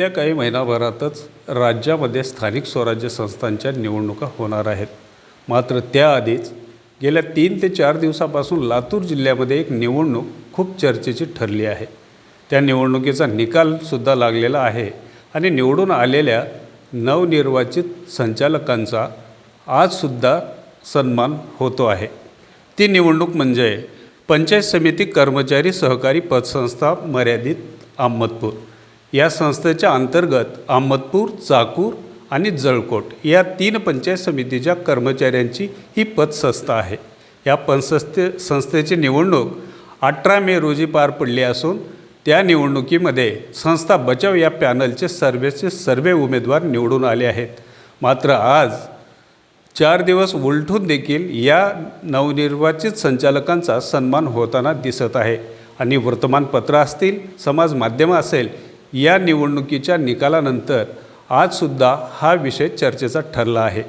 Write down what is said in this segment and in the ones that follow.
येत्या काही महिनाभरातच राज्यामध्ये स्थानिक स्वराज्य संस्थांच्या निवडणुका होणार आहेत. मात्र त्याआधीच गेल्या तीन ते चार दिवसापासून लातूर जिल्ह्यामध्ये एक निवडणूक खूप चर्चेची ठरली आहे. त्या निवडणुकीचा निकालसुद्धा लागलेला आहे आणि निवडून आलेल्या नवनिर्वाचित संचालकांचा आजसुद्धा सन्मान होतो आहे. ती निवडणूक म्हणजे पंचायत समिती कर्मचारी सहकारी पतसंस्था मर्यादित अहमदपूर. या संस्थेच्या अंतर्गत अहमदपूर चाकूर आणि जळकोट या तीन पंचायत समितीच्या कर्मचाऱ्यांची ही पतसंस्था आहे. या पतसंस्थे संस्थेची निवडणूक अठरा मे रोजी पार पडली असून त्या निवडणुकीमध्ये संस्था बचाव या पॅनलचे सर्वेचे सर्वे उमेदवार निवडून आले आहेत. मात्र आज चार दिवस उलटून देखील या नवनिर्वाचित संचालकांचा सन्मान होताना दिसत आहे. आणि वर्तमानपत्र असतील समाज माध्यमं असेल या निवडणुकीच्या निकालानंतर आजसुद्धा हा विषय चर्चेचा ठरला आहे.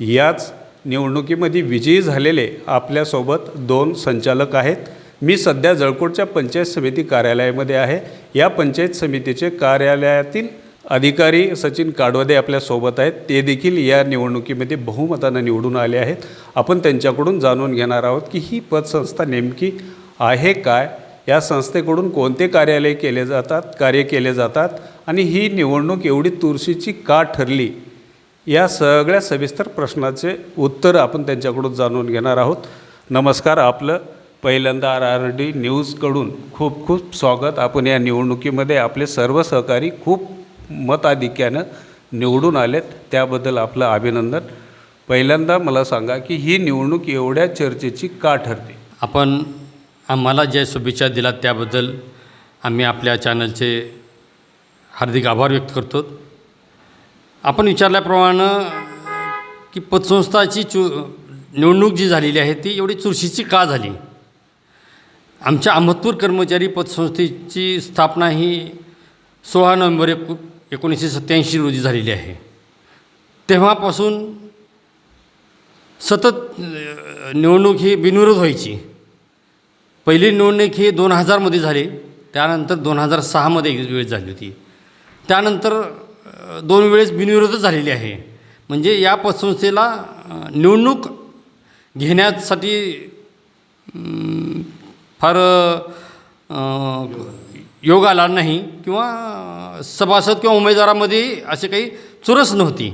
याच निवडणुकीमध्ये विजयी झालेले आपल्यासोबत दोन संचालक आहेत. मी सध्या जळकोटच्या पंचायत समिती कार्यालयामध्ये आहे. या पंचायत समितीचे कार्यालयातील अधिकारी सचिन काडवदे आपल्यासोबत आहेत. ते देखील या निवडणुकीमध्ये बहुमतानं निवडून आले आहेत. आपण त्यांच्याकडून जाणून घेणार आहोत की ही पतसंस्था नेमकी आहे काय? या संस्थेकडून कोणते कार्यालय केले जातात कार्य केले जातात आणि ही निवडणूक एवढी तुळशीची का ठरली? या सगळ्या सविस्तर प्रश्नाचे उत्तर आपण त्यांच्याकडून जाणून घेणार आहोत. नमस्कार आपलं पहिल्यांदा आर आर डी न्यूजकडून खूप खूप स्वागत. आपण या निवडणुकीमध्ये आपले सर्व सहकारी खूप मताधिक्यानं निवडून आलेत. त्याबद्दल आपलं अभिनंदन. पहिल्यांदा मला सांगा की ही निवडणूक एवढ्या चर्चेची का ठरते? आपण आम्हाला ज्या शुभेच्छा दिलात त्याबद्दल आम्ही आपल्या चॅनलचे हार्दिक आभार व्यक्त करतो. आपण विचारल्याप्रमाणे की पतसंस्थाची चु निवडणूक जी झालेली आहे ती एवढी चुरशीची का झाली? आमच्या अहमदपूर कर्मचारी पतसंस्थेची स्थापना ही सोळा नोव्हेंबर एक एकोणीसशे सत्त्याऐंशी रोजी झालेली आहे. तेव्हापासून सतत निवडणूक ही बिनविरोध व्हायची. पहिली निवडणूक ही दोन हजारमध्ये झाली. त्यानंतर दोन हजार सहामध्ये एक वेळेस झाली होती. त्यानंतर दोन वेळेस बिनविरोधच झालेली आहे. म्हणजे या पतसंस्थेला निवडणूक घेण्यासाठी फार योग आला नाही किंवा सभासद किंवा उमेदवारामध्ये असे काही चुरस नव्हती.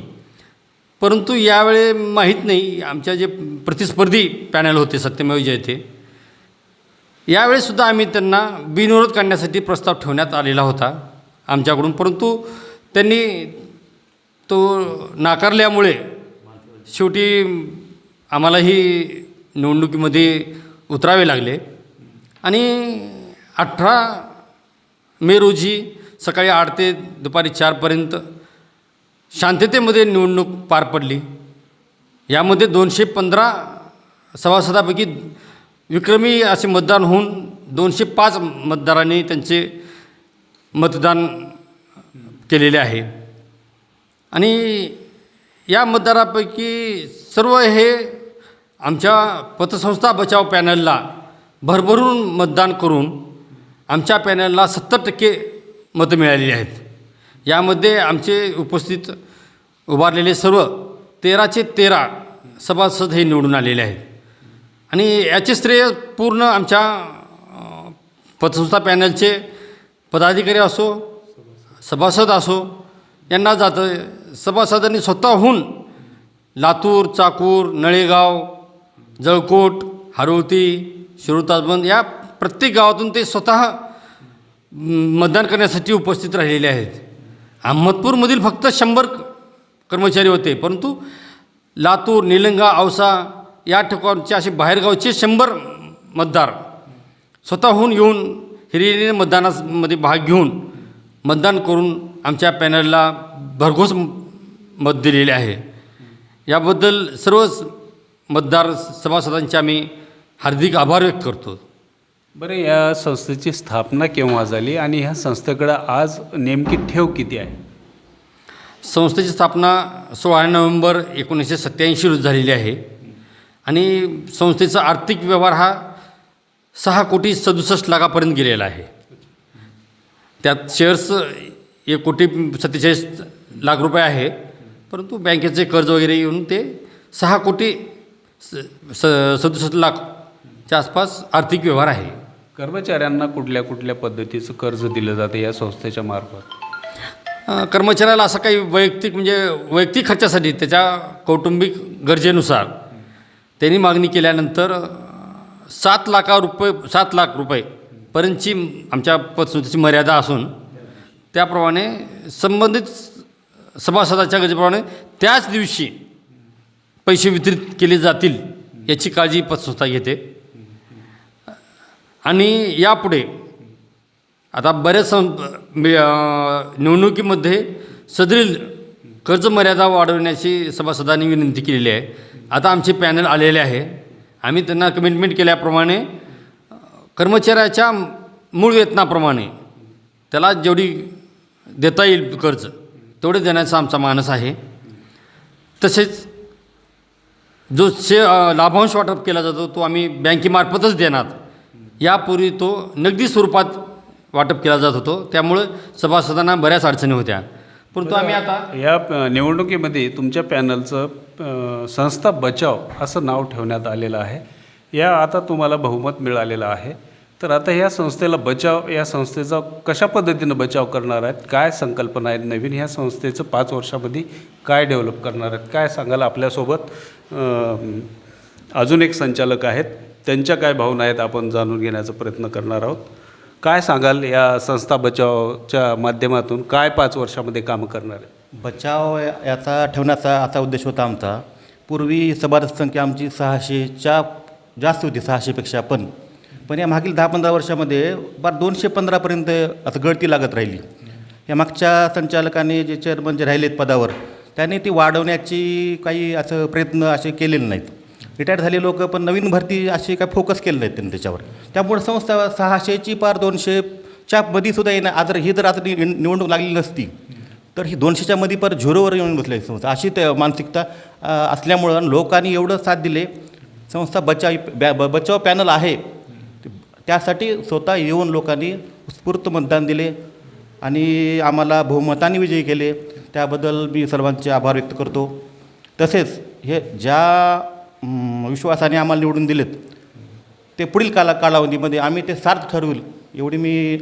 परंतु यावेळी माहीत नाही आमच्या जे प्रतिस्पर्धी पॅनल होते सत्यमेव जयते यावेळीसुद्धा आम्ही त्यांना बिनविरोध काढण्यासाठी प्रस्ताव ठेवण्यात आलेला होता आमच्याकडून परंतु त्यांनी तो नाकारल्यामुळे शेवटी आम्हालाही निवडणुकीमध्ये उतरावे लागले. आणि अठरा मे रोजी सकाळी आठ ते दुपारी चारपर्यंत शांततेमध्ये निवडणूक पार पडली. यामध्ये दोनशे पंधरा सभासदापैकी विक्रमी असे मतदान होऊन दोनशे पाच मतदारांनी त्यांचे मतदान केलेले आहे. आणि या मतदारापैकी सर्व हे आमच्या पतसंस्था बचाव पॅनलला भरभरून मतदान करून आमच्या पॅनलला सत्तर टक्के मतं मिळालेली आहेत. यामध्ये आमचे उपस्थित उभारलेले सर्व तेराचे तेरा सभासद हे निवडून आलेले आहेत. आणि याचे श्रेय पूर्ण आमच्या पतसंस्था पॅनलचे पदाधिकारी असो सभासद असो यांना जातं सभासदांनी स्वतःहून लातूर चाकूर नळेगाव जळकोट हारोळती शिरोताजबंद या प्रत्येक गावातून ते स्वतः मतदान करण्यासाठी उपस्थित राहिलेले आहेत. अहमदपूरमधील फक्त शंभर कर्मचारी होते परंतु लातूर निलंगा औसा या ठिकाणचे असे बाहेरगावचे शंभर मतदार स्वतःहून येऊन हिरिरीने मतदानामध्ये भाग घेऊन मतदान करून आमच्या पॅनलला भरघोस मत दिलेले आहे. याबद्दल सर्व स- मतदार सभासदांचे आम्ही हार्दिक आभार व्यक्त करतो. बरं या संस्थेची स्थापना केव्हा झाली आणि ह्या संस्थेकडं आज नेमकी ठेव किती आहे? संस्थेची स्थापना सोळा नोव्हेंबर एकोणीसशे सत्त्याऐंशी रोजी झालेली आहे. आणि संस्थेचा आर्थिक व्यवहार हा सहा कोटी सदुसष्ट लाखापर्यंत गेलेला आहे. त्यात शेअर्स एक कोटी सत्तेचाळीस लाख रुपये आहे. परंतु बँकेचे कर्ज वगैरे येऊन ते सहा कोटी स स सदुसष्ट लाखच्या आसपास आर्थिक व्यवहार आहे. कर्मचाऱ्यांना कुठल्या कुठल्या पद्धतीचं कर्ज दिलं जातं या संस्थेच्या मार्फत? कर्मचाऱ्याला असं काही वैयक्तिक म्हणजे वैयक्तिक खर्चासाठी त्याच्या कौटुंबिक गरजेनुसार त्यांनी मागणी केल्यानंतर सात लाखा रुपये सात लाख रुपयेपर्यंतची आमच्या पतसंस्थेची मर्यादा असून त्याप्रमाणे संबंधित सभासदाच्या गरजेप्रमाणे त्याच दिवशी पैसे वितरित केले जातील याची काळजी पतसंस्था घेते. आणि यापुढे आता बऱ्याच सं निवडणुकीमध्ये सदरील कर्ज मर्यादा वाढवण्याची सभासदांनी विनंती केलेली आहे. आता आमचे पॅनल आलेले आहे. आम्ही त्यांना कमिटमेंट केल्याप्रमाणे कर्मचाऱ्याच्या मूळ वेतनाप्रमाणे त्याला जेवढी देता येईल कर्ज तेवढे देण्याचा आमचा मानस आहे. तसेच जो शे लाभांश वाटप केला जातो तो आम्ही बँकेमार्फतच देणार. यापूर्वी तो नगदी स्वरूपात वाटप केला जात होतो. त्यामुळं सभासदांना बऱ्याच अडचणी होत्या. परंतु आम्ही आता. या निवडणुकीमध्ये तुमच्या पॅनलचं संस्था बचाव असं नाव ठेवण्यात आलेलं आहे. या आता तुम्हाला बहुमत मिळालेलं आहे. तर आता ह्या संस्थेला बचाव या संस्थेचा कशा पद्धतीनं बचाव करणार आहेत? काय संकल्पना आहेत नवीन? ह्या संस्थेचं पाच वर्षामध्ये काय डेव्हलप करणार आहेत? काय सांगायला आपल्यासोबत? अजून एक संचालक आहेत. त्यांच्या काय भावना आहेत आपण जाणून घेण्याचा प्रयत्न करणार आहोत. काय सांगाल या संस्था बचावच्या माध्यमातून? काय पाच वर्षामध्ये कामं करणार आहे बचाव याचा ठेवण्याचा असा उद्देश होता आमचा. पूर्वी सभासंख्या आमची सहाशेच्या जास्त होती सहाशेपेक्षा पण. पण या मागील दहा पंधरा वर्षामध्ये बार दोनशे पंधरापर्यंत असं गळती लागत राहिली. या मागच्या संचालकाने जे चेअरमन जे राहिलेत पदावर त्यांनी ती वाढवण्याची काही असं प्रयत्न असे केलेले नाहीत. रिटायर झाले लोक पण नवीन भरती असे काय फोकस केले नाहीत त्यांनी त्याच्यावर. त्यामुळे संस्था सहाशेची पार दोनशेच्या मध्ये सुद्धा येणं आज ही जर आता निवडणूक लागली नसती तर ही दोनशेच्या मध्ये पर झिरोवर येऊन बसले संस्था. अशी ते मानसिकता असल्यामुळं लोकांनी एवढं साथ दिले संस्था बचाव बॅ ब- बचाव पॅनल आहे. त्यासाठी स्वतः येऊन लोकांनी उत्स्फूर्त मतदान दिले आणि आम्हाला बहुमताने विजयी केले. त्याबद्दल मी सर्वांचे आभार व्यक्त करतो. तसेच हे ज्या विश्वासाने आम्हाला निवडून दिलेत. ते पुढील काला कालावधीमध्ये आम्ही ते सार्थ ठरवू एवढी मी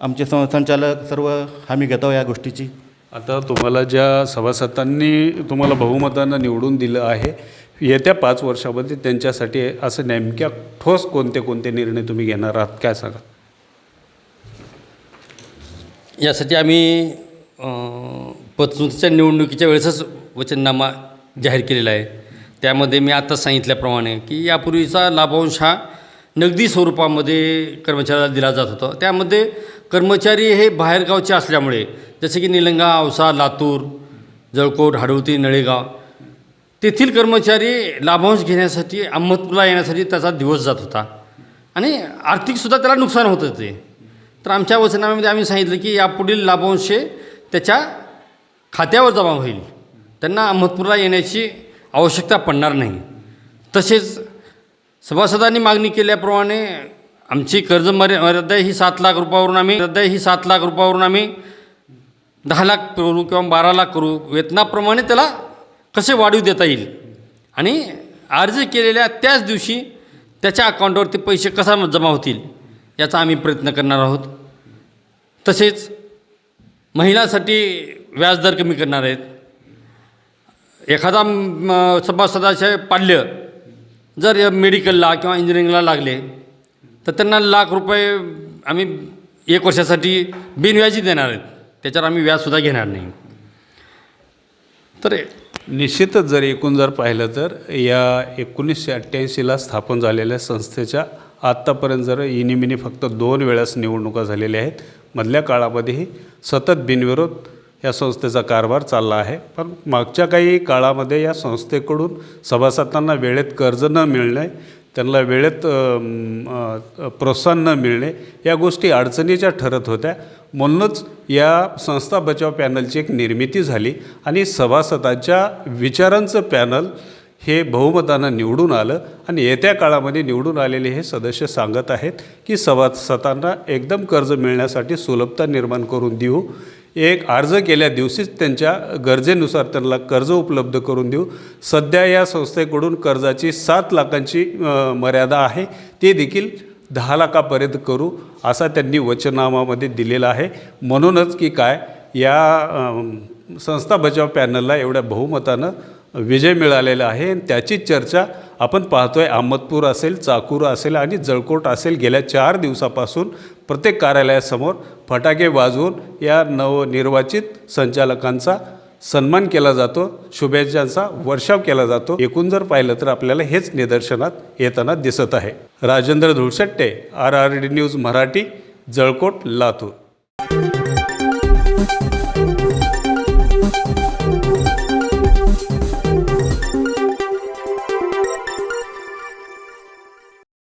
आमचे सं संचालक सर्व हमी घेतो या गोष्टीची. आता तुम्हाला ज्या सभासदांनी तुम्हाला बहुमतानं निवडून दिलं आहे येत्या पाच वर्षामध्ये त्यांच्यासाठी असं नेमक्या ठोस कोणते कोणते निर्णय तुम्ही घेणार आहात? काय सांगा? यासाठी आम्ही अं, पतसंस्थेच्या निवडणुकीच्या वेळेसच वचननामा जाहीर केलेला आहे. त्यामध्ये मी आता सांगितल्याप्रमाणे की यापूर्वीचा लाभांश हा नगदी स्वरूपामध्ये कर्मचाऱ्याला दिला जात होता. त्यामध्ये कर्मचारी हे बाहेरगावचे असल्यामुळे जसे की निलंगा औसा लातूर जळकोट हाडवती नळेगाव तेथील कर्मचारी लाभांश घेण्यासाठी अहमदपूरला येण्यासाठी त्याचा दिवस जात होता. आणि आर्थिकसुद्धा त्याला नुकसान होतं ते तर आमच्या वचनामध्ये आम्ही सांगितलं की यापुढील लाभांश हे त्याच्या खात्यावर जमा होईल. त्यांना अहमदपूरला येण्याची आवश्यकता पडणार नाही. तसेच सभासदांनी मागणी केल्याप्रमाणे आमची कर्ज मर्या मर्यादा ही सात लाख रुपयावरून आम्ही मर्यादा ही सात लाख रुपयावरून आम्ही दहा लाख करू किंवा बारा लाख करू वेतनाप्रमाणे त्याला कसे वाढीव देता येईल? आणि अर्ज केलेल्या त्याच दिवशी त्याच्या अकाउंटवरती पैसे कसा जमा होतील याचा आम्ही प्रयत्न करणार आहोत. तसेच महिलांसाठी व्याजदर कमी करणार आहेत. एखादा सभासदाचे पाल्य जर मेडिकलला किंवा इंजिनिअरिंगला लागले तर त्यांना लाख रुपये आम्ही एक वर्षासाठी बिनव्याजी देणार आहेत. त्याच्यावर आम्ही व्याजसुद्धा घेणार नाही. तर निश्चितच जर एकूण जर पाहिलं तर या एकोणीसशे अठ्ठ्याऐंशीला स्थापन झालेल्या संस्थेच्या आत्तापर्यंत जर इनिमिनी फक्त दोन वेळास निवडणुका झालेल्या आहेत. मधल्या काळामध्येही सतत बिनविरोध या संस्थेचा कारभार चालला आहे. पण मागच्या काही काळामध्ये या संस्थेकडून सभासदांना वेळेत कर्ज न मिळणे त्यांना वेळेत प्रोत्साहन न मिळणे या गोष्टी अडचणीच्या ठरत होत्या. म्हणूनच या संस्था बचाव पॅनलची एक निर्मिती झाली आणि सभासदांच्या विचारांचं पॅनल हे बहुमतानं निवडून आलं आणि येत्या काळामध्ये निवडून आलेले हे सदस्य सांगत आहेत की सभासदांना एकदम कर्ज मिळण्यासाठी सुलभता निर्माण करून देऊ. एक अर्ज केल्या दिवशीच त्यांच्या गरजेनुसार त्यांना कर्ज उपलब्ध करून देऊ. सध्या या संस्थेकडून कर्जाची सात लाखांची मर्यादा आहे. ते देखील दहा लाखापर्यंत करू असा त्यांनी वचननामामध्ये दिलेला आहे. म्हणूनच की काय या संस्था बचाव पॅनलला एवढ्या बहुमतानं विजय मिळालेला आहे. आणि त्याची चर्चा आपण पाहतोय. अहमदपूर असेल चाकूर असेल आणि जळकोट असेल गेल्या चार दिवसापासून प्रत्येक कार्यालयासमोर फटाके वाजवून या नवनिर्वाचित संचालकांचा सन्मान केला जातो शुभेच्छांचा वर्षाव केला जातो. एकूण जर पाहिलं तर आपल्याला हेच निदर्शनात येताना दिसत आहे. Rajendra Dhulshette R R D news Marathi Jalkot Latur.